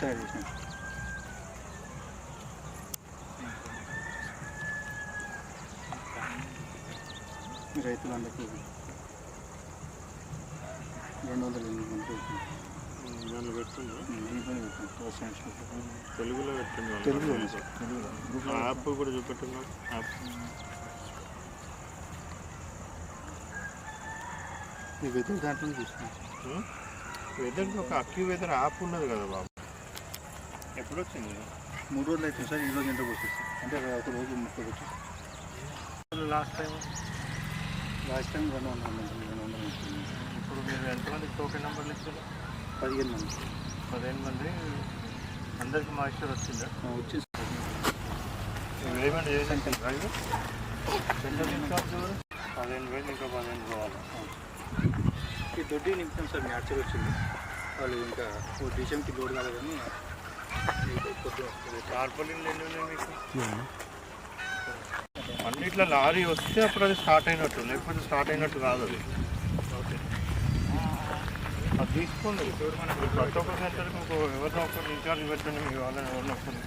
తయారు చేసినాం ఈ రైతులందరికీ రెండు వందల ఎనిమిది మంది. తెలుగులో పెట్టండి. తెలుగులో యాప్ కూడా చూపెట్టున్నాం యాప్. ఈ వెదర్ దాంట్లో చూస్తున్నాం. వెదర్కి ఒక అక్యూ వెదర్ యాప్ ఉన్నది కదా బాబు. ఎప్పుడు వచ్చింది మూడు రోజులు అవుతుంది సార్ ఈ రోజు ఎంతకు వచ్చేసి అంటే ఒక రోజు ముప్పై వచ్చేసి లాస్ట్ టైం లాస్ట్ టైం రెండు వందల మంది రెండు వందల మంది ఇప్పుడు మీరు ఎంతమందికి టోకెన్ నెంబర్లు ఇచ్చారు? పదిహేను మంది. పదిహేను మంది. అందరికి మాస్టర్ వచ్చిందా? చేసేసి సెంటర్ ఇన్కమ్స్ ఎవరు? పదిహేను వేలు ఇంకా పదిహేను పోవాలి ఈ దొడ్డి నింపుతాం సార్ మ్యాచర్ వచ్చింది. వాళ్ళు ఇంకా ఓ డిసెంకి లోడ్ కాలేదని. టార్పలిన్లు ఎన్ని ఉన్నాయి మీకు? అన్నిట్లో లారీ వస్తే అప్పుడు అది స్టార్ట్ అయినట్టు లేకపోతే స్టార్ట్ అయినట్టు కాదు అది. అది తీసుకోండి. ప్రతి ఒక్క సెంటర్కి ఒక ఎవరినో ఒకరు ఇన్ఛార్జ్ పెట్టండి మీ వాళ్ళని ఎవరినో ఒకరు